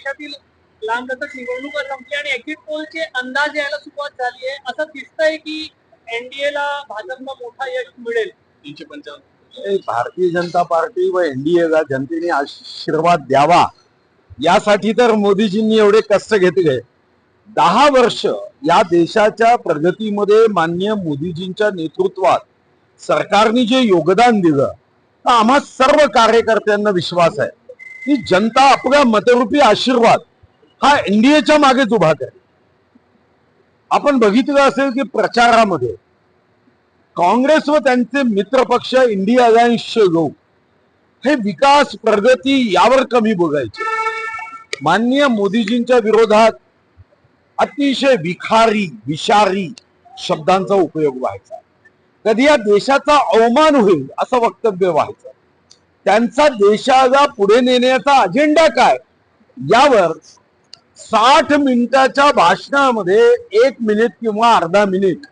देशातील लांबलचक निवडणूक संपली आणि एक्झिट पोलचे अंदाज यायला सुरुवात झाली आहे. असं दिसतंय की एनडीए ला भाजपला मोठा यश मिळेल. तीनशे पंचावन्न भारतीय जनता पार्टी व एनडीएला जनतेने आशीर्वाद द्यावा यासाठी तर मोदीजींनी एवढे कष्ट घेतले. दहा वर्ष या देशाच्या प्रगतीमध्ये मान्य मोदीजींच्या नेतृत्वात सरकारने जे योगदान दिलं तर आम्हा सर्व कार्यकर्त्यांना विश्वास आहे. की जनता आपला मतरूपी आशीर्वाद हा एनडीएच्या मागेच उभा करेल. आपण बघितलं असेल की प्रचारामध्ये काँग्रेस व त्यांचे मित्रपक्ष इंडिया अलायन्सचे लोक हे विकास प्रगती यावर कमी बघायचे माननीय मोदीजींच्या विरोधात अतिशय विखारी विषारी शब्दांचा उपयोग व्हायचा. कधी या देशाचा अवमान होईल असं वक्तव्य व्हायचं. त्यांचा देशाला पुढे नेण्याचा अजेंडा काय? यावर साठ मिनिटाच्या भाषणामध्ये एक मिनिट किंवा अर्धा मिनिट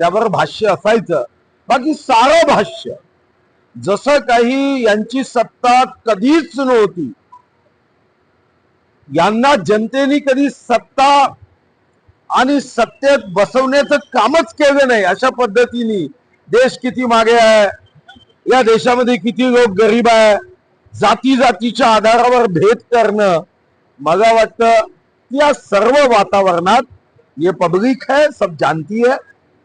त्यावर भाष्य असायचं. बाकी सारं भाष्य जसं काही यांची सत्ता कधीच नव्हती यांना जनतेने कधी सत्ता आणि सत्तेत बसवण्याचं कामच केलं नाही अशा पद्धतीने देश किती मागे आहे? या देशामध्ये किती लोक गरीब आहे? जाती जातीच्या आधारावर भेद करणं मला वाटतं की या सर्व वातावरणात ये पब्लिक है सब जानती है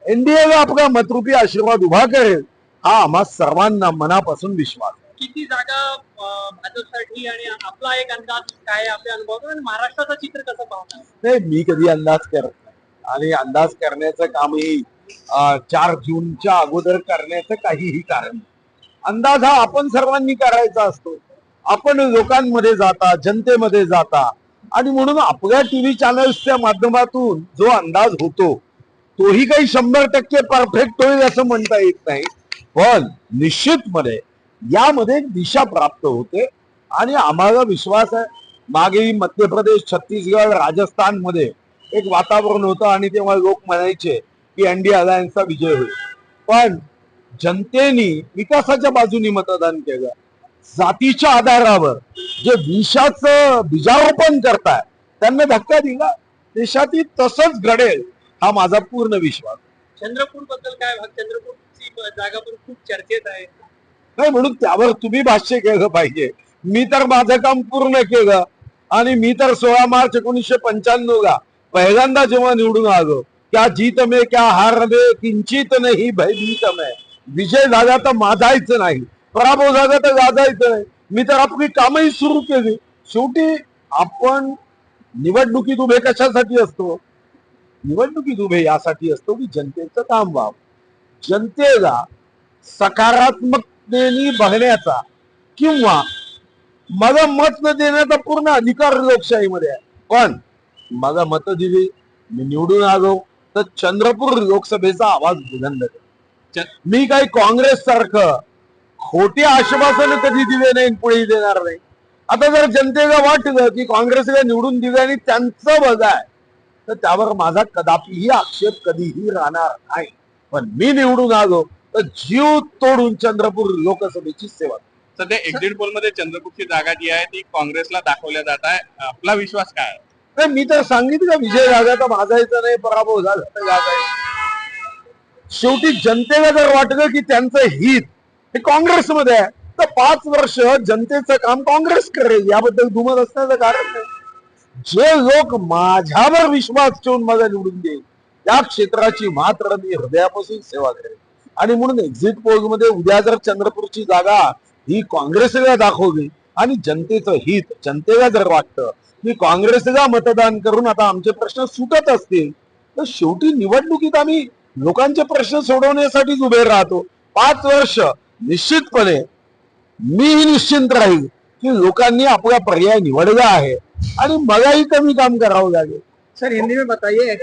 एनडीएला आपला मतरूपी आशीर्वाद उभा करेल हा आम्हा सर्वांना मनापासून विश्वास. किती जागा भाजपसाठी आणि आपला एक अंदाज काय अनुभवातून? आणि महाराष्ट्राचं चित्र कसं पाहणार? नाही मी कधी अंदाज करत आणि अंदाज करण्याचं कामही चार जूनच्या अगोदर करण्याचं काहीही कारण नाही. अंदाज हा आपण सर्वांनी करायचा असतो. आपण लोकांमध्ये जाता जनतेमध्ये जाता. आणि म्हणून आपल्या टीव्ही चॅनल्सच्या माध्यमातून जो अंदाज होतो तोही काही शंभर टक्के परफेक्ट होईल असं म्हणता येत नाही. पण निश्चितपणे यामध्ये एक दिशा प्राप्त होते. आणि आम्हाला विश्वास आहे. मागेही मध्य प्रदेश छत्तीसगड राजस्थानमध्ये एक वातावरण होतं आणि तेव्हा लोक म्हणायचे की एनडीए अलायन्सचा विजय होईल. पण जनतेने विकासाच्या बाजूनी मतदान केलं. जातीच्या आधारावर जे विषाचं बीजारोपण करताय त्यांना धक्का दिला. देशातील तसंच घडेल हा माझा पूर्ण विश्वास. चंद्रपूरबद्दल काय चंद्रपूरची जागा पण खूप चर्चेत आहे. नाही म्हणून त्यावर तुम्ही भाष्य केलं पाहिजे. मी तर माझं काम पूर्ण केलं आणि मी तर सोळा मार्च एकोणीसशे पंच्याण्णव ला पहिल्यांदा जेव्हा निवडून आलो क्या जीत में क्या हार में किंचित नाही भयभीत में. विजय झाला तर माझायचं नाही. पराभव झाला तर गाजायचं नाही. मी तर आपली कामही सुरू केली. शेवटी आपण निवडणुकीत उभे कशासाठी असतो? निवडणुकीत उभे यासाठी असतो की जनतेचं काम व्हावं. जनतेला सकारात्मकतेने बघण्याचा किंवा मला मत न देण्याचा पूर्ण अधिकार लोकशाहीमध्ये आहे. पण मला मत दिली मी निवडून आलो तर चंद्रपूर लोकसभेचा आवाज बुलंद मी काही काँग्रेस सारखं खोटी आश्वासन कधी दिले नाही पुढेही देणार नाही आता जर जनतेला वाटलं की काँग्रेसला निवडून दिलं आणि त्यांचं बघ आहे तर त्यावर माझा कदापिही आक्षेप कधीही राहणार नाही पण मी निवडून आलो तर जीव तोडून चंद्रपूर लोकसभेची सेवा. सध्या एक्झिट पोलमध्ये चंद्रपूरची जागा जी आहे ती काँग्रेसला दाखवल्या जात आहे आपला विश्वास काय? नाही मी तर सांगितलं विजय तर भाजायचा नाही पराभव झाला शेवटी जनतेला जर वाटलं की त्यांचं हित हे काँग्रेसमध्ये आहे तर पाच वर्ष जनतेचं काम काँग्रेस करेल. याबद्दल दुमत असण्याचं कारण नाही. जे लोक माझ्यावर विश्वास ठेवून माझा निवडून देईल त्या क्षेत्राची मात्र मी हृदयापासून सेवा करेल आणि म्हणून एक्झिट पोलमध्ये उद्या जर चंद्रपूरची जागा ही काँग्रेसला दाखवली आणि जनतेचं हित जनतेला जर वाटतं की काँग्रेसला मतदान करून आता आमचे प्रश्न सुटत असतील तर शेवटी निवडणुकीत आम्ही लोकांचे प्रश्न सोडवण्यासाठीच उभे राहतो. पाच वर्ष निश्चितपणे मीही निश्चिंत राहील की लोकांनी आपला पर्याय निवडला आहे. आणि मलाही कमी काम करावं लागेल. सर हिंदी में बताइए